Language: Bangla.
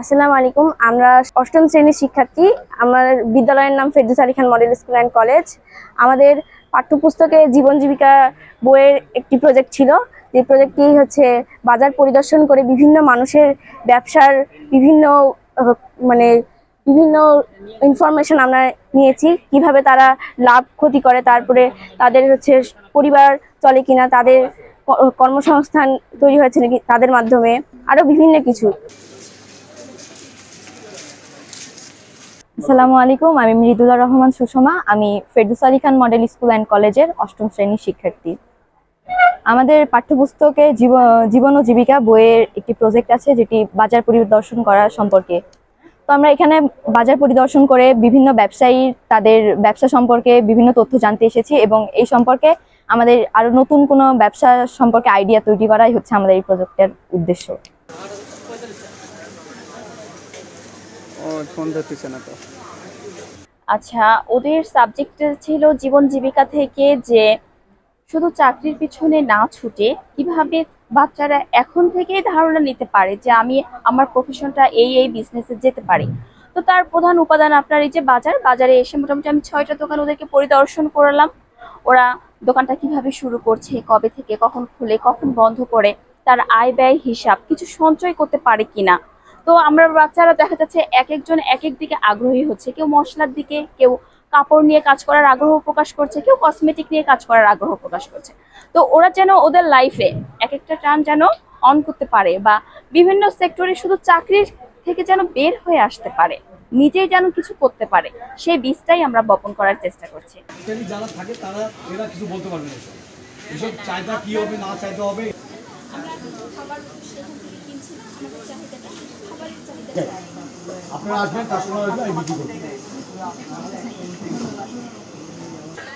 আসসালামু আলাইকুম। আমরা অষ্টম শ্রেণির শিক্ষার্থী। আমার বিদ্যালয়ের নাম Ferdous Ali Khan model school and college. আমাদের পাঠ্যপুস্তকে জীবন জীবিকা বইয়ের একটি প্রজেক্ট ছিল। যে প্রজেক্টটি হচ্ছে বাজার পরিদর্শন করে বিভিন্ন মানুষের ব্যবসার বিভিন্ন মানে বিভিন্ন ইনফরমেশন আমরা নিয়েছি। কীভাবে তারা লাভ, ক্ষতি করে, তারপরে তাদের হচ্ছে পরিবার চলে কিনা, তাদের কর্মসংস্থান তৈরি হয়েছে নাকি তাদের মাধ্যমে আরও বিভিন্ন কিছু। আসসালামু আলাইকুম, আমি মৃদুলা রহমান সুষমা, আমি Ferdous Ali Khan model school and কলেজের অষ্টম শ্রেণির শিক্ষার্থী। আমাদের পাঠ্যপুস্তকে জীব- জীবন ও জীবিকা বইয়ের একটি প্রজেক্ট আছে, যেটি বাজার পরিদর্শন করা সম্পর্কে। তো আমরা এখানে বাজার পরিদর্শন করে বিভিন্ন ব্যবসায়ী তাদের ব্যবসা সম্পর্কে বিভিন্ন তথ্য জানতে এসেছি এবং এই সম্পর্কে আমাদের আরও নতুন কোনো ব্যবসা সম্পর্কে আইডিয়া তৈরি করাই হচ্ছে আমাদের এই প্রজেক্টের উদ্দেশ্য। ফোন ধরতেছে না তো। আচ্ছা ওদের সাবজেক্ট ছিল জীবন জীবিকা থেকে যে শুধু চাকরির পিছনে না ছুটে কীভাবে বাচ্চারা এখন থেকেই ধারণা নিতে পারে যে আমি আমার প্রফেশনটা এই এই বিজনেসে যেতে পারি? তো তার প্রধান উপাদান আপনার এই যে বাজার, বাজারে এসে মোটামুটি আমি ছয়টা দোকান ওদেরকে পরিদর্শন করলাম। ওরা দোকানটা কীভাবে শুরু করছে, কবে থেকে, কখন খুলে, কখন বন্ধ করে, তার আয় ব্যয় হিসাব, কিছু সঞ্চয় করতে পারে কিনা তো আমরা বাচ্চারা দেখা যাচ্ছে এক একজন এক এক দিকে আগ্রহী হচ্ছে। কেউ মশলার দিকে কেউ কাপড় নিয়ে কাজ করার আগ্রহ প্রকাশ করছে কেউ কসমেটিক নিয়ে কাজ করার আগ্রহ প্রকাশ করছে। তো ওরা যেন ওদের লাইফে এক একটা টান যেন অন করতে পারে বা বিভিন্ন সেক্টরে শুধু চাকরির থেকে যেন বের হয়ে আসতে পারে নিজেই যেন কিছু করতে পারে সেই বীজটাই আমরা বপন করার চেষ্টা করছি। যারা থাকে তারা এরা কিছু বলতে পারবে না। এসব। এসব চাহিদা কি হবে না চাহিদা হবে? আপনারা আসবেন কাস্টমার আসবে আমি বিক্রি করব।